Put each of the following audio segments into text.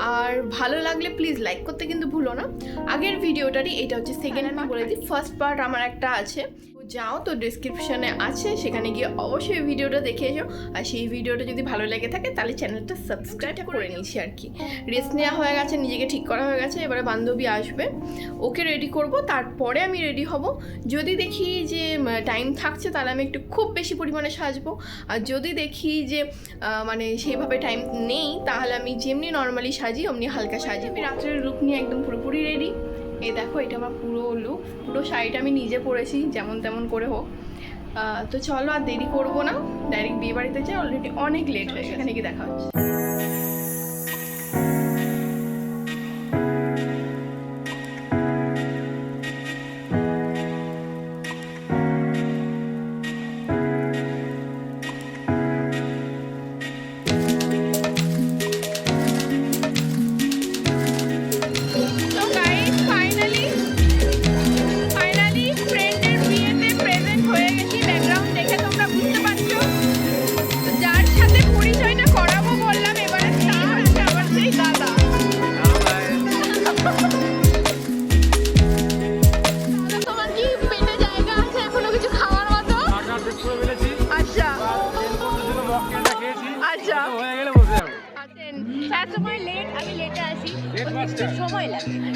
আর ভালো লাগলে please like করতে কিন্তু ভুলো না। আগের ভিডিওটারই, এটা হচ্ছে সেকেন্ড আমি বলে দিই। ফার্স্ট পার্ট আমার একটা আছে। যাও, তো ডিসক্রিপশনে আছে, সেখানে গিয়ে অবশ্যই ভিডিওটা দেখে এসো। আর সেই ভিডিওটা যদি ভালো লেগে থাকে, তাহলে চ্যানেলটা সাবস্ক্রাইব করে নিয়েছি আর কি। রেস্ট নেওয়া হয়ে গেছে, নিজেকে ঠিক করা হয়ে গেছে, এবারে বান্ধবী আসবে। ওকে রেডি করব, তারপরে আমি রেডি হব। যদি দেখি যে টাইম থাকছে, তাহলে আমি একটু খুব বেশি পরিমাণে সাজবো। আর যদি দেখি যে মানে সেইভাবে টাইম নেই, তাহলে আমি যেমনি নর্মালি সাজি, অমনি হালকা সাজি। আমি রাত্রের লুক নিয়ে একদম পুরোপুরি রেডি এই দেখো, এটা আমার পুরো লুক পুরো শাড়িটা আমি নিজে পরেছি, যেমন তেমন করে হোক। তো চলো আর দেরি করব না। ডাইরেক্ট বিয়ে বাড়িতে যাই অলরেডি অনেক লেট হয়ে এখানে কি দেখা হচ্ছে।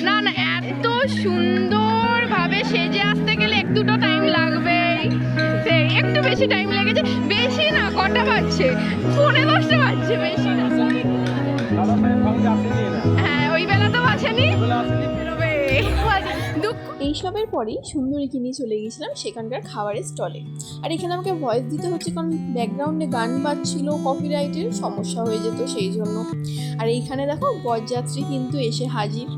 না না এত সুন্দর ভাবে সেজে আসতে গেলে এক দুটো টাইম লাগবে। একটু বেশি টাইম লেগেছে। বেশি না কটা বাজছে? পনেরো দশটা বাজছে বেশি না। দুঃখ। এইসবের পরেই সুন্দরীকে নিয়ে চলে গিয়েছিলাম সেখানকার খাবারের স্টলে। আর এখানে আমাকে ভয়েস দিতে হচ্ছে কারণ ব্যাকগ্রাউন্ডে গান বাজছিল কপিরাইটের সমস্যা হয়ে যেত সেই জন্য। আর এইখানে দেখো বরযাত্রী কিন্তু এসে হাজির।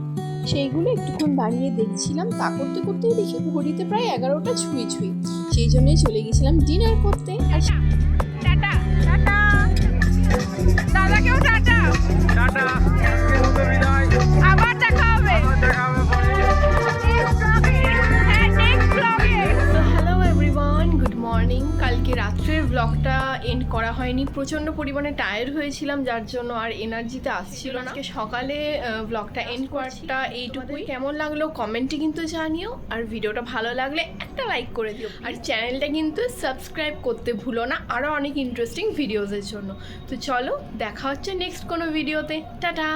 সেইগুলো একটুক্ষণ দাঁড়িয়ে দেখছিলাম। তা করতে করতেই দেখি ঘড়িতে প্রায় এগারোটা ছুঁই ছুঁই সেই জন্যই চলে গেছিলাম ডিনার করতে। আর করা হয়নি। প্রচণ্ড পরিমাণে টায়ার্ড হয়েছিলাম যার জন্য আর এনার্জিতে আসছিল না। আজকে সকালে ব্লগটা এন্ড করাটা এইটুকুই। কেমন লাগল কমেন্টে কিন্তু জানিও আর ভিডিওটা ভালো লাগলে একটা লাইক করে দিও। আর চ্যানেলটা কিন্তু সাবস্ক্রাইব করতে ভুলো না আরও অনেক ইন্টারেস্টিং ভিডিওসের জন্য। তো চলো দেখা হচ্ছে নেক্সট কোনো ভিডিওতে টাটা